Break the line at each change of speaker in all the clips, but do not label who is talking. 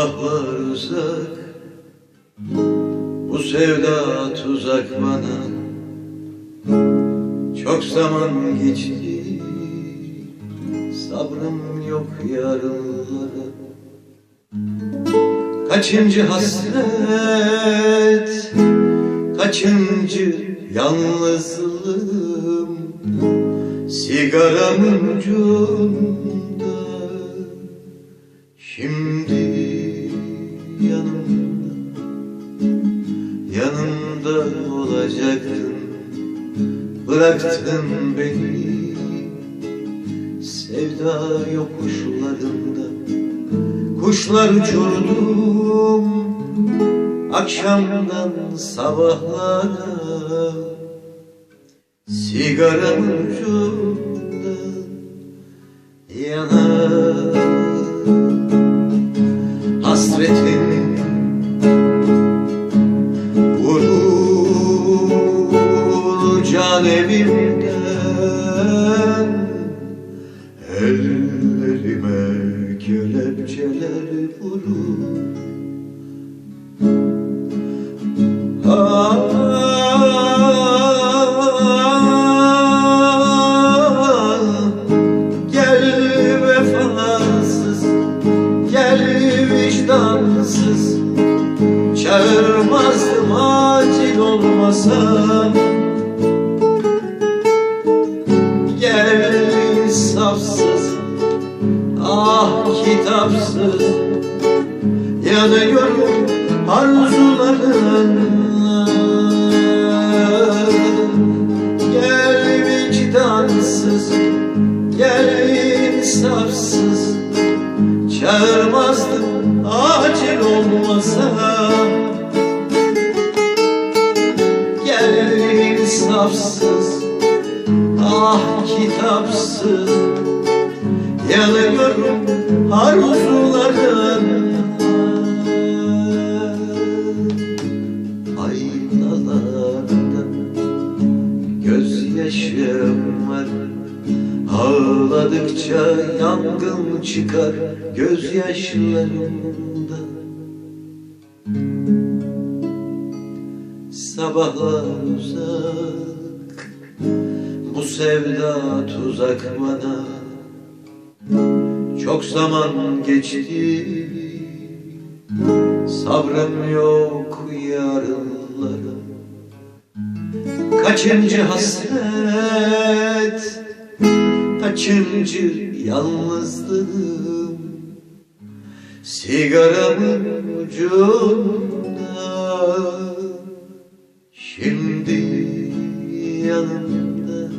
Sabahlar uzak Bu sevda tuzak bana Çok zaman geçti. Sabrım yok yarınlara. Kaçıncı hasret Kaçıncı yalnızlığım? Sigaramın ucunda Şimdi yanımda. Yanımda olacaktın Bıraktın beni. Sevda yokuşlarında Kuşlar uçurdum Akşamdan sabahlara Sigaramın ucunda Yanar vicdansız Çağırmazdım acil olmasa. Gel insafsız Ah kitapsız Yanıyorum arzularınla Gel vicdansız Gel insafsız Çağırmazdım acil olmasa Gel insafsız Ah kitapsız. Yanıyorum arzuların Aynalarda gözyaşım var Ağladıkça yangın çıkar gözyaşlarımda. Sabahlar uzak Bu sevda tuzak bana. Çok zaman geçti Sabrım yok yarınlara. Kaçıncı hasret Kaçıncı yalnızlığım? Sigaramın ucunda. Şimdi yanımda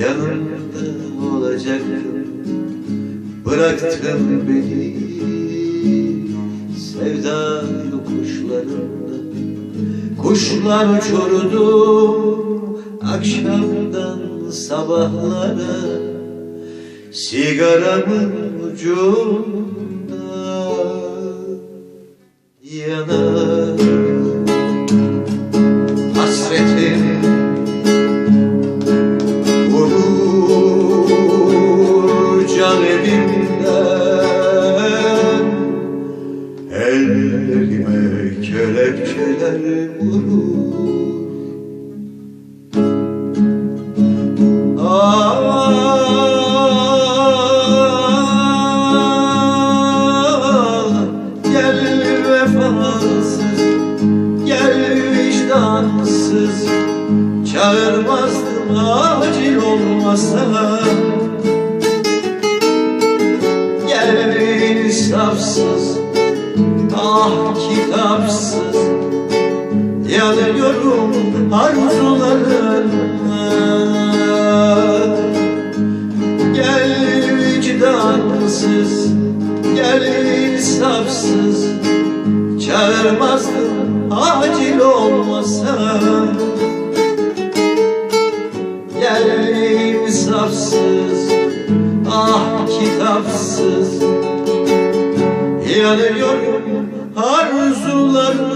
Yanımda olacaktın Bıraktın beni Sevda yokuşlarında. Kuşlar uçurdum Akşamdan sabahlara Sigaramın ucunda Yanar. Hasretin Vurur can evimden Ellerime kelepçeler vurur Çağırmazdım acil olmasa Gel insafsız Ah kitapsız. Yanıyorum arzularına. Gel vicdansız Gel insafsız. Çağırmazdım acil olmasa kitapsız. Yanıyor arzularım